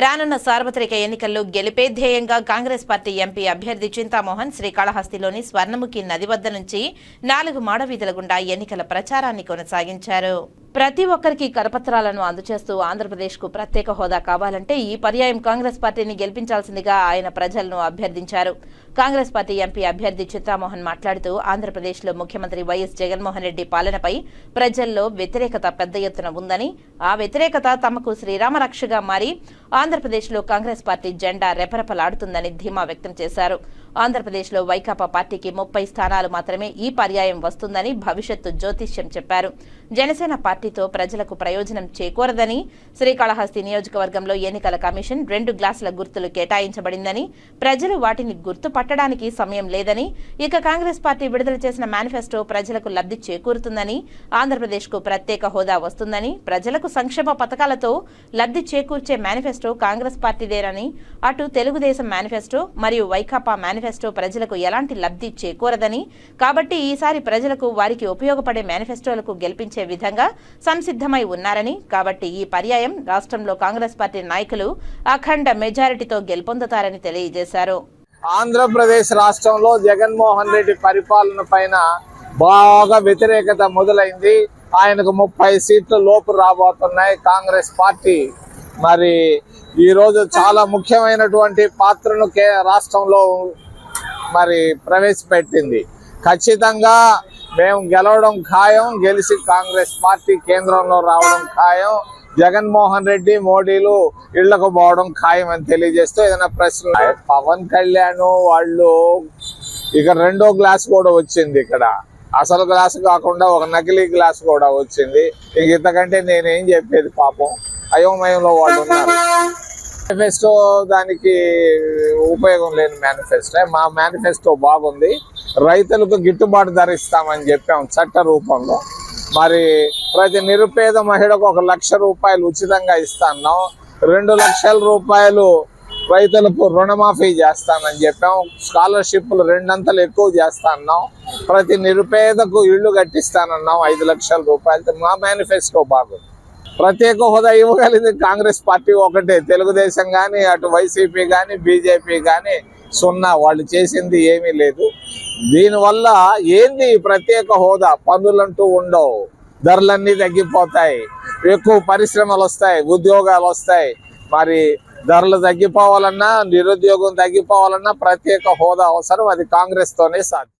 రానున్న సార్వత్రిక ఎన్నికల్లో గెలిపే ధ్యేయంగా కాంగ్రెస్ పార్టీ ఎంపీ అభ్యర్థి చింతామోహన్ శ్రీకాళహస్తిలోని స్వర్ణముఖి నది వద్ద నుంచి నాలుగు మాడవీధుల గుండా ఎన్నికల ప్రచారాన్ని కొనసాగించారు. ప్రతి ఒక్కరికి కరపత్రాలను అందజేస్తూ ఆంధ్రప్రదేశ్కు ప్రత్యేక హోదా కావాలంటే ఈ పర్యాయం కాంగ్రెస్ పార్టీని గెలిపించాల్సిందిగా ఆయన ప్రజలను అభ్యర్థించారు. కాంగ్రెస్ పార్టీ ఎంపీ అభ్యర్థి చిత్రామోహన్ మాట్లాడుతూ ఆంధ్రప్రదేశ్లో ముఖ్యమంత్రి వైఎస్ జగన్మోహన్ రెడ్డి పాలనపై ప్రజల్లో వ్యతిరేకత పెద్ద ఎత్తున ఉందని ఆ వ్యతిరేకత తమకు శ్రీరామరక్షగా మారి ఆంధ్రప్రదేశ్లో కాంగ్రెస్ పార్టీ జెండా రెపరెపలాడుతుందని ధీమా వ్యక్తం చేశారు. ఆంధ్రప్రదేశ్లో వైకాపా పార్టీకి ముప్పై స్థానాలు మాత్రమే ఈ పర్యాయం వస్తుందని భవిష్యత్తు జ్యోతిష్యం చెప్పారు. జనసేన పార్టీతో ప్రజలకు ప్రయోజనం చేకూరదని శ్రీకాళహస్తి నియోజకవర్గంలో ఎన్నికల కమిషన్ రెండు గ్లాసుల గుర్తులు కేటాయించబడిందని ప్రజలు వాటిని గుర్తుపట్టడానికి సమయం లేదని ఇక కాంగ్రెస్ పార్టీ విడుదల చేసిన మేనిఫెస్టో ప్రజలకు లబ్ధి చేకూరుతుందని ఆంధ్రప్రదేశ్కు ప్రత్యేక హోదా వస్తుందని ప్రజలకు సంక్షేమ పథకాలతో లబ్ధి చేకూర్చే మేనిఫెస్టో కాంగ్రెస్ పార్టీదేనని అటు తెలుగుదేశం మేనిఫెస్టో మరియు వైకాపా మేనిఫెస్టో ప్రజలకు ఎలాంటి లబ్ధి చేకూరదని కాబట్టి ఈసారి ప్రజలకు వారికి ఉపయోగపడే మేనిఫెస్టోలకు గెలిపించే విధంగా సంసిద్ధమై ఉన్నారని కాబట్టి ఈ పర్యాయం రాష్ట్రంలో కాంగ్రెస్ పార్టీ నాయకులు అఖండ మెజారిటీతో గెలుపొందుతారని తెలియజేశారు. ఆంధ్రప్రదేశ్ రాష్ట్రంలో జగన్మోహన్ రెడ్డి పరిపాలన పైన బాగా వ్యతిరేకత మొదలైంది. ఆయనకు ముప్పై సీట్లు లోపు రాబోతున్నాయి కాంగ్రెస్ పార్టీ. మరి ఈరోజు చాలా ముఖ్యమైనటువంటి పాత్రను కే రాష్ట్రంలో మరి ప్రవేశపెట్టింది. ఖచ్చితంగా మేము గెలవడం ఖాయం గెలిచి కాంగ్రెస్ పార్టీ కేంద్రంలో రావడం ఖాయం జగన్మోహన్ రెడ్డి మోడీలు ఇళ్ళకు పోవడం ఖాయం అని తెలియజేస్తూ ఏదైనా ప్రశ్న పవన్ కళ్యాణ్ వాళ్ళు ఇక రెండో గ్లాస్ కూడా వచ్చింది ఇక్కడ. అసలు గ్లాస్ కాకుండా ఒక నకిలీ గ్లాస్ కూడా వచ్చింది. ఇంక ఇంతకంటే నేనేం చెప్పేది పాపం? అయోమయంలో వాళ్ళు ఉన్నారు. మేనిఫెస్టో దానికి ఉపయోగం లేని మేనిఫెస్టో మా మేనిఫెస్టో బాగుంది. రైతులకు గిట్టుబాటు ధర ఇస్తామని చెప్పాం చట్ట రూపంలో. మరి ప్రతి నిరుపేద మహిళకు ఒక లక్ష రూపాయలు ఉచితంగా ఇస్తాన్నాం. రెండు లక్షల రూపాయలు రైతులకు రుణమాఫీ చేస్తానని చెప్పాం. స్కాలర్షిప్లు రెండంతలు ఎక్కువ చేస్తాన్నాం. ప్రతి నిరుపేదకు ఇళ్ళు కట్టిస్తానన్నాం ఐదు లక్షల రూపాయలతో. మా మేనిఫెస్టో బాగుంది. ప్రత్యేక హోదా ఇవ్వగలిగింది కాంగ్రెస్ పార్టీ ఒకటే. తెలుగుదేశం కానీ అటు వైసీపీ కానీ బీజేపీ కానీ సున్నా. వాళ్ళు చేసింది ఏమీ లేదు. దీనివల్ల ఏంది ప్రత్యేక హోదా? పనులంటూ ఉండవు. ధరలన్నీ తగ్గిపోతాయి. ఎక్కువ పరిశ్రమలు వస్తాయి ఉద్యోగాలు వస్తాయి. మరి ధరలు తగ్గిపోవాలన్నా నిరుద్యోగం తగ్గిపోవాలన్నా ప్రత్యేక హోదా అవసరం. అది కాంగ్రెస్తోనే సాధ్యం.